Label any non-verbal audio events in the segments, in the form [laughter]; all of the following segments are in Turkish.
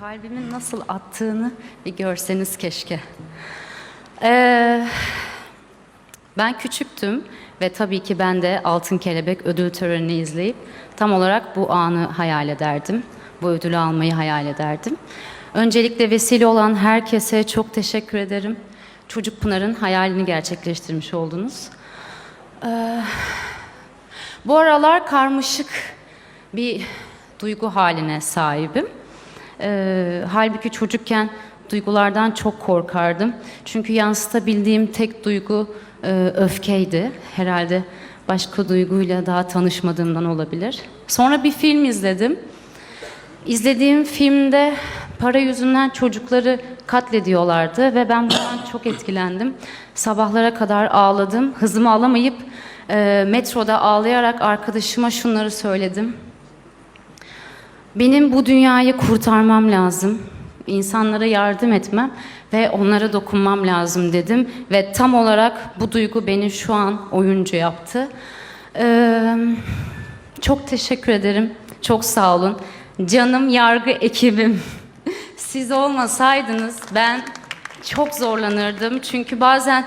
Kalbimin nasıl attığını bir görseniz keşke. Ee, ben küçüktüm ve tabii ki ben de Altın Kelebek ödül törenini izleyip tam olarak bu anı hayal ederdim. Bu ödülü almayı hayal ederdim. Öncelikle vesile olan herkese çok teşekkür ederim. Çocuk Pınar'ın hayalini gerçekleştirmiş oldunuz. Ee, bu aralar karmaşık bir duygu haline sahibim. Ee, halbuki çocukken duygulardan çok korkardım. Çünkü yansıtabildiğim tek duygu e, öfkeydi. Herhalde başka duyguyla daha tanışmadığımdan olabilir. Sonra bir film izledim. İzlediğim filmde para yüzünden çocukları katlediyorlardı ve ben bundan çok etkilendim. Sabahlara kadar ağladım. Hızımı alamayıp e, metroda ağlayarak arkadaşıma şunları söyledim. Benim bu dünyayı kurtarmam lazım. İnsanlara yardım etmem ve onlara dokunmam lazım dedim. Ve tam olarak bu duygu beni şu an oyuncu yaptı. Ee, çok teşekkür ederim. Çok sağ olun. Canım yargı ekibim. [laughs] Siz olmasaydınız ben çok zorlanırdım. Çünkü bazen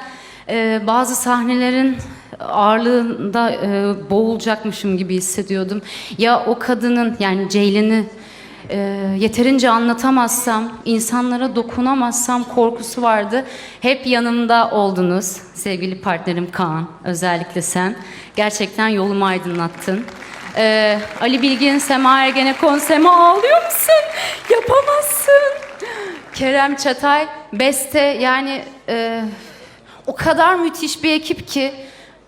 e, bazı sahnelerin ağırlığında e, boğulacakmışım gibi hissediyordum. Ya o kadının yani Ceylin'i e, yeterince anlatamazsam, insanlara dokunamazsam korkusu vardı. Hep yanımda oldunuz sevgili partnerim Kaan, özellikle sen. Gerçekten yolumu aydınlattın. Ee, Ali Bilgin, Sema Ergenekon, Sema ağlıyor musun? Yapamazsın. Kerem Çatay, Beste yani e, o kadar müthiş bir ekip ki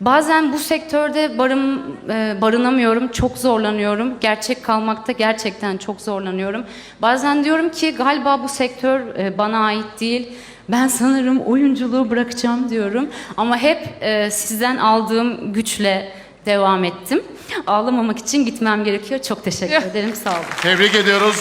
bazen bu sektörde barım, e, barınamıyorum, çok zorlanıyorum. Gerçek kalmakta gerçekten çok zorlanıyorum. Bazen diyorum ki galiba bu sektör e, bana ait değil. Ben sanırım oyunculuğu bırakacağım diyorum. Ama hep e, sizden aldığım güçle devam ettim. Ağlamamak için gitmem gerekiyor. Çok teşekkür [laughs] ederim. Sağ olun. Tebrik ediyoruz.